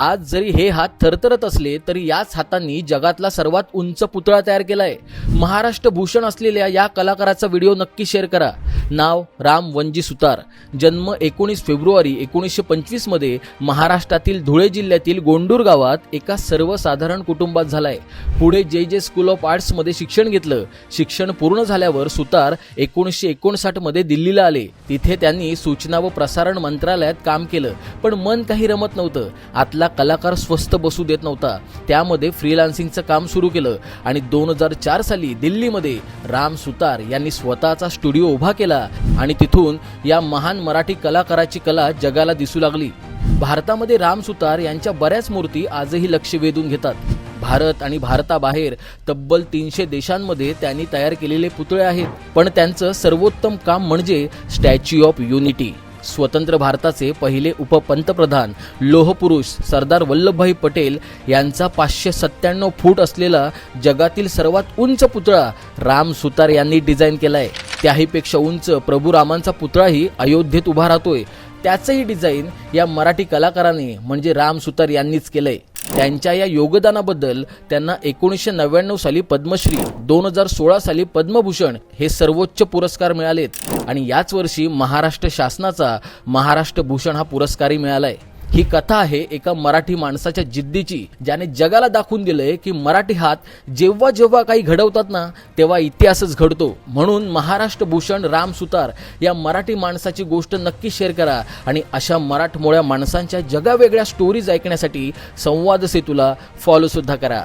आज जरी हे हात थरथरत असले तरी याच हातांनी जगातला सर्वात उंच पुतळा तयार केलाय. महाराष्ट्र भूषण असलेल्या या कलाकाराचा व्हिडिओ नक्की शेअर करा. नाव राम वंजी सुतार. जन्म एकोणीस फेब्रुवारी एकोणीसशे पंचवीसमध्ये महाराष्ट्रातील धुळे जिल्ह्यातील गोंडूर गावात एका सर्वसाधारण कुटुंबात झालाय. पुढे जे जे स्कूल ऑफ आर्ट्समध्ये शिक्षण घेतलं शिक्षण पूर्ण झाल्यावर सुतार एकोणीसशे एकोणसाठमध्ये दिल्लीला आले. तिथे त्यांनी सूचना व प्रसारण मंत्रालयात काम केलं पण मन काही रमत नव्हतं. आतला कलाकार स्वस्त बसू देत नव्हता. त्यामध्ये फ्रीलान्सिंगचं काम सुरू केलं आणि दोन हजार चार साली दिल्लीमध्ये राम सुतार यांनी स्वतःचा स्टुडिओ उभा केला आणि तिथून या महान मराठी कलाकाराची कला जगाला दिसू लागली. भारतामध्ये राम सुतार यांच्या बऱ्याच मूर्ती आजही लक्ष वेधून घेतात. भारत आणि भारताबाहेर तब्बल तीनशे देशांमध्ये त्यांनी तयार केलेले पुतळे आहेत. पण त्यांचं सर्वोत्तम काम म्हणजे स्टॅच्यू ऑफ युनिटी स्वतंत्र भारताचे पहिले उपपंतप्रधान लोहपुरुष सरदार वल्लभभाई पटेल यांचा पाचशे सत्त्याण्णव फूट असलेला जगातील सर्वात उंच पुतळा राम सुतार यांनी डिझाईन केलाय. त्याहीपेक्षा उंच प्रभू रामांचा पुतळाही अयोध्येत उभा राहतोय. त्याचंही डिझाईन या मराठी कलाकाराने म्हणजे राम सुतार यांनीच केलंय. त्यांच्या या योगदानाबद्दल त्यांना एकोणीसशे नव्याण्णव साली पद्मश्री दोन हजार सोळा साली पद्मभूषण हे सर्वोच्च पुरस्कार मिळालेत. आणि याच वर्षी महाराष्ट्र शासनाचा महाराष्ट्र भूषण हा पुरस्कारही मिळालाय. ही कथा आहे एका मराठी माणसाच्या जिद्दीची ज्याने जगाला दाखवून दिलंय की मराठी हात जेव्हा जेव्हा काही घडवतात ना तेव्हा इतिहासच घडतो. म्हणून महाराष्ट्र भूषण राम सुतार या मराठी माणसाची गोष्ट नक्की शेअर करा आणि अशा मराठमोळ्या माणसांच्या जगावेगळ्या स्टोरीज ऐकण्यासाठी संवाद सेतूला फॉलो सुद्धा करा.